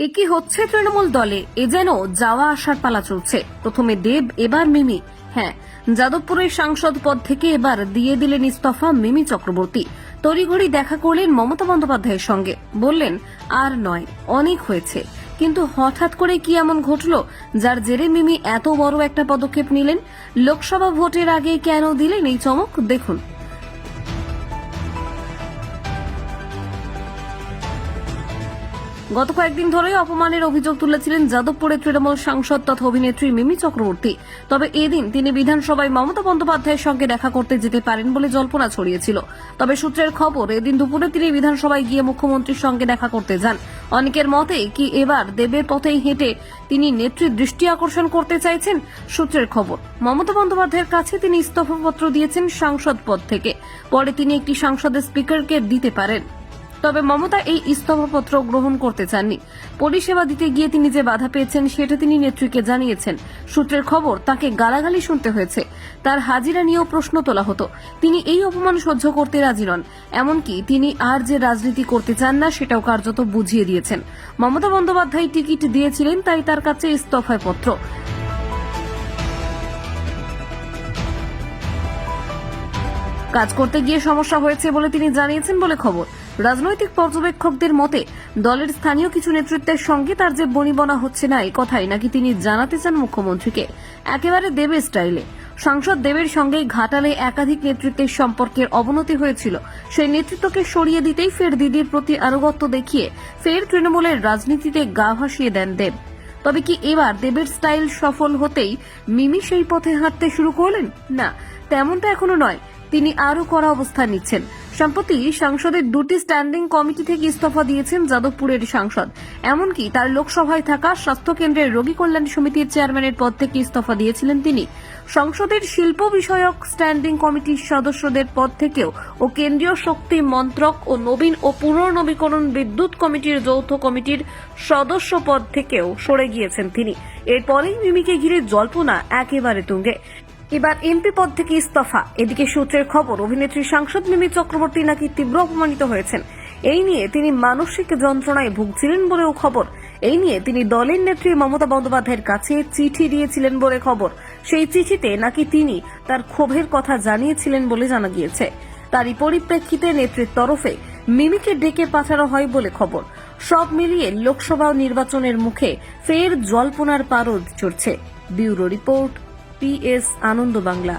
এ হচ্ছে তৃণমূল দলে। এ যেন যাওয়া আসার পালা চলছে। প্রথমে দেব, এবার মিমি। হ্যাঁ যাদবপুরের সাংসদ পদ থেকে এবার দিয়ে দিলেন ইস্তফা মিমি চক্রবর্তী। তড়িঘড়ি দেখা করলেন মমতা বন্দ্যোপাধ্যায়ের সঙ্গে। বললেন, আর নয়, অনেক হয়েছে। কিন্তু হঠাৎ করে কি এমন ঘটল? যার জেরে মিমি এত বড় একটা পদক্ষেপ নিলেন? লোকসভা ভোটের আগে কেন দিলেন এই চমক? দেখুন। গত কয়েকদিন ধরেই অপমানের অভিযোগ তুলেছিলেন যাদবপুরের তৃণমূল সাংসদ তথা অভিনেত্রী মিমি চক্রবর্তী। তবে এদিন তিনি বিধানসভায় মমতা বন্দ্যোপাধ্যায়ের সঙ্গে দেখা করতে যেতে পারেন বলে জল্পনা ছড়িয়েছিল। তবে সূত্রের খবর, এদিন দুপুরে তিনি বিধানসভায় গিয়ে মুখ্যমন্ত্রীর সঙ্গে দেখা করতে যান। অনেকের মতে, কি এবার দেবের পথেই হেঁটে তিনি নেত্রীর দৃষ্টি আকর্ষণ করতে চাইছেন? সূত্রের খবর, মমতা বন্দ্যোপাধ্যায়ের কাছে তিনি ইস্তফাপত্র দিয়েছেন সাংসদ পদ থেকে। পরে তিনি একটি সংসদের স্পিকারকে দিতে পারেন। তবে মমতা এই ইস্তফাপত্র গ্রহণ করতে চাননি। পরিষেবা দিতে গিয়ে তিনি যে বাধা পেয়েছেন, সেটা তিনি নেত্রীকে জানিয়েছেন। সূত্রের খবর, তাকে গালাগালি শুনতে হয়েছে। তার হাজিরা নিয়েও প্রশ্ন তোলা হতো। তিনি এই অপমান সহ্য করতে রাজি নন। এমনকি তিনি আর যে রাজনীতি করতে চান না, সেটাও কার্যত বুঝিয়ে দিয়েছেন। মমতা বন্দ্যোপাধ্যায় টিকিট দিয়েছিলেন, তাই তার কাছে ইস্তফায় পত্র কাজ করতে গিয়ে সমস্যা হয়েছে বলে তিনি জানিয়েছেন বলে খবর। রাজনৈতিক পর্যবেক্ষকদের মতে, দলের স্থানীয় কিছু নেতৃত্বের সঙ্গে তার যে বনিবনা হচ্ছে না, এই কথাই নাকি তিনি জানাতে চান মুখ্যমন্ত্রীকে। একেবারে দেবের স্টাইলে। সাংসদ দেবের সঙ্গে ঘাটালে একাধিক নেতৃত্বের সম্পর্কের অবনতি হয়েছিল। সেই নেতৃত্বকে সরিয়ে দিতেই ফের দিদির প্রতি আনুগত্য দেখিয়ে ফের তৃণমূলের রাজনীতিতে গা ভাসিয়ে দেন দেব। তবে কি এবার দেবের স্টাইল সফল হতেই মিমি সেই পথে হাঁটতে শুরু করলেন? না, তেমনটা এখনও নয়। তিনি আরও কড়া অবস্থান নিচ্ছেন। সম্প্রতি সংসদের দুটি স্ট্যান্ডিং কমিটি থেকে ইস্তফা দিয়েছেন যাদবপুরের সাংসদ। এমনকি তার লোকসভায় থাকা স্বাস্থ্য কেন্দ্রের রোগী কল্যাণ সমিতির চেয়ারম্যানের পদ থেকে ইস্তফা দিয়েছিলেন তিনি। সংসদের শিল্প বিষয়ক স্ট্যান্ডিং কমিটির সদস্যদের পদ থেকেও ও কেন্দ্রীয় শক্তি মন্ত্রক ও নবীন ও পুনর্নবীকরণ বিদ্যুৎ কমিটির যৌথ কমিটির সদস্য পদ থেকেও সরে গিয়েছেন তিনি। এরপরেই মিমিকে ঘিরে জল্পনা একেবারে তুঙ্গে। এবার এমপি পদ থেকে ইস্তফা। এদিকে সূত্রের খবর, অভিনেত্রী সাংসদ মিমি চক্রবর্তী নাকি তীব্র অপমানিত হয়েছেন। এই নিয়ে তিনি মানসিক যন্ত্রণায় ভুগছিলেন বলেও খবর। এই নিয়ে তিনি দলের নেত্রী মমতা বন্দ্যোপাধ্যায়ের কাছে চিঠি দিয়েছিলেন বলে খবর। সেই চিঠিতে নাকি তিনি তার ক্ষোভের কথা জানিয়েছিলেন বলে জানা গিয়েছে। তারই পরিপ্রেক্ষিতে নেত্রীর তরফে মিমিকে ডেকে পাঠানো হয় বলে খবর। সব মিলিয়ে লোকসভা নির্বাচনের মুখে ফের জল্পনার পারদ চড়ছে। Bureau report PS Ananda Bangla.